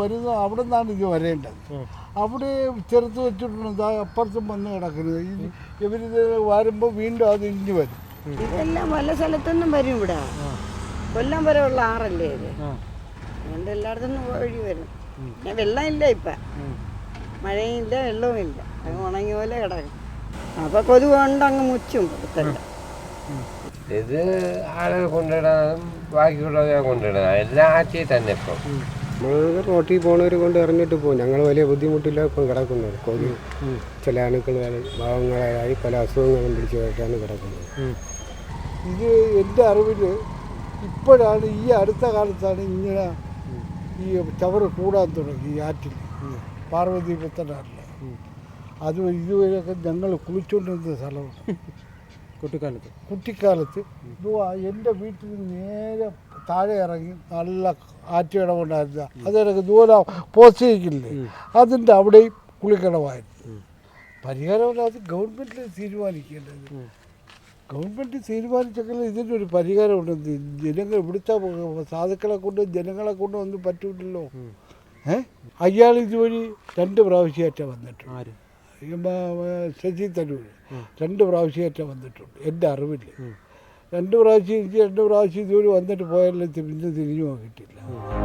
വരുന്നത് അവിടെ നിന്നാണ് ഇത് വരേണ്ടത്. അവിടെ ചെറുത്ത് വെച്ചിട്ടുണ്ട് അപ്പുറത്തും വന്ന് കിടക്കുന്നത് ഇത് ഇവരിത് വരുമ്പോൾ വീണ്ടും അത് ഇഞ്ഞു വരും. ഇതെല്ലാം പല സ്ഥലത്തുനിന്നും വരും ഇവിടെ. കൊല്ലം വരെ ഉള്ള ആറല്ലേ ഇത്? അതുകൊണ്ട് എല്ലായിടത്തും വഴി വരും. പിന്നെ വെള്ളമില്ല ഇപ്പം. മഴയും ഇല്ല വെള്ളവും ഇല്ല അത് ഉണങ്ങിയ പോലെ കിടക്കും. അപ്പോൾ കൊതുക് കൊണ്ട് അങ്ങ് മുച്ചും ഇത് ആരെ കൊണ്ടിടാനും ബാക്കിയുള്ളവരെ കൊണ്ടിടാനും കൊണ്ടിടാം എല്ലാം ആറ്റി തന്നെ ഇപ്പം. റോട്ടിൽ പോണവർ കൊണ്ട് ഇറങ്ങിയിട്ട് പോകും ഞങ്ങൾ വലിയ ബുദ്ധിമുട്ടില്ല ഇപ്പം കിടക്കുന്നത്. കൊതി ചില അണുക്കൾ ഭാവങ്ങളായി പല അസുഖങ്ങളും പിടിച്ച് കേട്ടാണ് കിടക്കുന്നത്. ഇത് എന്റെ അറിവിൽ ഇപ്പോഴാണ് ഈ അടുത്ത കാലത്താണ് ഇങ്ങനെ ഈ ചവറ് കൂടാൻ തുടങ്ങി ഈ ആറ്റിൽ. പാർവതി പുത്തനാറിൽ അത് ഇതുവരെയൊക്കെ ഞങ്ങൾ കുളിച്ചുകൊണ്ടിരുന്ന സ്ഥലമാണ്. കുട്ടിക്കാലത്ത്. കുട്ടിക്കാലത്ത് എന്റെ വീട്ടിൽ നേരെ താഴെ ഇറങ്ങി നല്ല ആറ്റുകിടമുണ്ടായിരുന്ന അതിനൊക്കെ ദൂരം പോസ്റ്റിക്കില്ലേ അതിന്റെ അവിടെയും കുളിക്കണമായിരുന്നു പരിഹാരം അത് ഗവൺമെന്റ് തീരുമാനിക്കേണ്ടത്. ഗവൺമെന്റ് തീരുമാനിച്ചെങ്കിൽ ഇതിനൊരു പരിഹാരമുണ്ട്. ജനങ്ങൾ ഇവിടുത്തെ സാധുക്കളെ കൊണ്ട് ജനങ്ങളെ കൊണ്ട് ഒന്നും പറ്റൂലല്ലോ ഏ? അയാൾ ഇതുവഴി രണ്ട് പ്രാവശ്യമായിട്ടാ വന്നിട്ടുണ്ട്. ശശി തരൂർ രണ്ട് പ്രാവശ്യമായിട്ടാ വന്നിട്ടുണ്ട്. എന്റെ അറിവിൽ രണ്ട് പ്രാവശ്യം എനിക്ക് രണ്ട് പ്രാവശ്യം ഇതുവരെ വന്നിട്ട് പോയാലും പിന്നെ തിരിഞ്ഞു നോക്കിയിട്ടില്ല